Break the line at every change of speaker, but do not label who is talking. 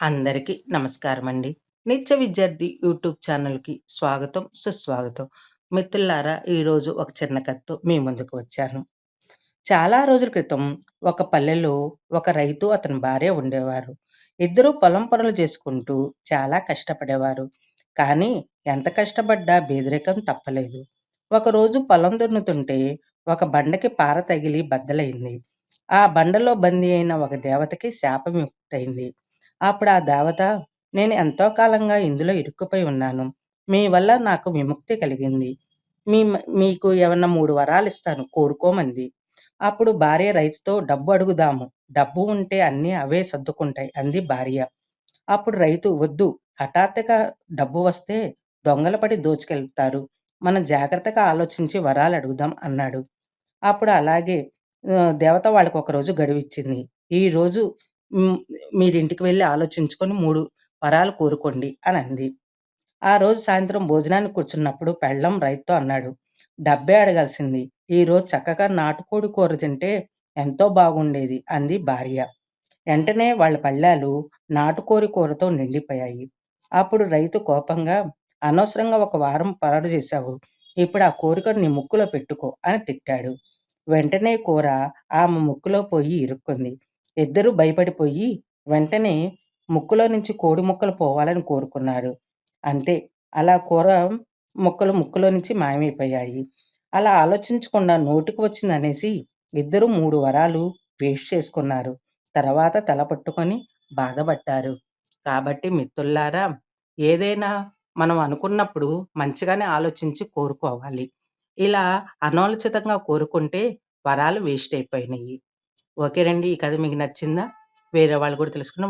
అందరికీ నమస్కారం అండి నిత్య విద్యార్థి యూట్యూబ్ ఛానల్‌కి స్వాగతం, సుస్వాగతం. మిత్రులారా ఈరోజు ఒక చిన్న కథతో మీ ముందుకు వచ్చాను. చాలా రోజుల క్రితం ఒక పల్లెలో ఒక రైతు, అతని భార్య ఉండేవారు. ఇద్దరూ పొలం పనులు చేసుకుంటూ చాలా కష్టపడేవారు. కానీ ఎంత కష్టపడ్డా బేదరికం తప్పలేదు. ఒకరోజు పొలం దున్నుతుంటే ఒక బండకి పార తగిలి బద్దలైంది. ఆ బండలో బందీ అయిన ఒక దేవతకి శాపం ముక్తయింది అప్పుడు ఆ దేవత నేను ఎంతో కాలంగా ఇందులో ఇరుక్కుపోయి ఉన్నాను. మీ వల్ల నాకు విముక్తి కలిగింది. మీ మీకు ఏమన్నా 3 వరాలిస్తాను కోరుకోమంది. అప్పుడు భార్య రైతుతో డబ్బు అడుగుదాము. డబ్బు ఉంటే అన్నీ అవే సర్దుకుంటాయి అంది భార్య. అప్పుడు రైతు వద్దు హఠాత్తుగా డబ్బు వస్తే దొంగలపడి దోచుకెళ్తారు. మనం జాగ్రత్తగా ఆలోచించి వరాలు అడుగుదాం అన్నాడు. అప్పుడు అలాగే ఆహ్, దేవత వాళ్ళకి ఒకరోజు గడువిచ్చింది. రోజు మీరింటికి వెళ్ళి ఆలోచించుకొని మూడు వరాలు కోరుకోండి అని అంది ఆ రోజు సాయంత్రం భోజనానికి కూర్చున్నప్పుడు పెళ్ళం రైతుతో అన్నాడు. డబ్బే అడగాల్సింది. ఈరోజు చక్కగా నాటుకోడి కూర తింటే ఎంతో బాగుండేది అంది భార్య. వెంటనే వాళ్ళ పళ్ళాలు నాటుకోడి కూరతో నిండిపోయాయి. అప్పుడు రైతు కోపంగా అనవసరంగా ఒక వారం పరాడు చేశావు. ఇప్పుడు ఆ కోరికను నీ ముక్కులో పెట్టుకో అని తిట్టాడు. వెంటనే కూర ఆమె ముక్కులో పోయి ఇరుక్కుంది. ఇద్దరూ భయపడిపోయి వెంటనే ముక్కులో నుంచి కోడి ముక్కలు పోవాలని కోరుకున్నారు. అంతే అలా కూర ముక్కలు ముక్కులో నుంచి మాయమైపోయాయి. అలా ఆలోచించకుండా నోటికి వచ్చిందనేసి ఇద్దరూ మూడు వరాలు వేస్ట్ చేసుకున్నారు. తర్వాత తల పట్టుకొని బాధపడ్డారు. కాబట్టి మిత్రులారా ఏదైనా మనం అనుకున్నప్పుడు మంచిగానే ఆలోచించి కోరుకోవాలి. ఇలా అనాలోచితంగా కోరుకుంటే వరాలు వేస్ట్ అయిపోయినాయి. ఓకేనండి. ఈ కథ మీకు నచ్చిందా? వేరే వాళ్ళు కూడా తెలుసుకున్న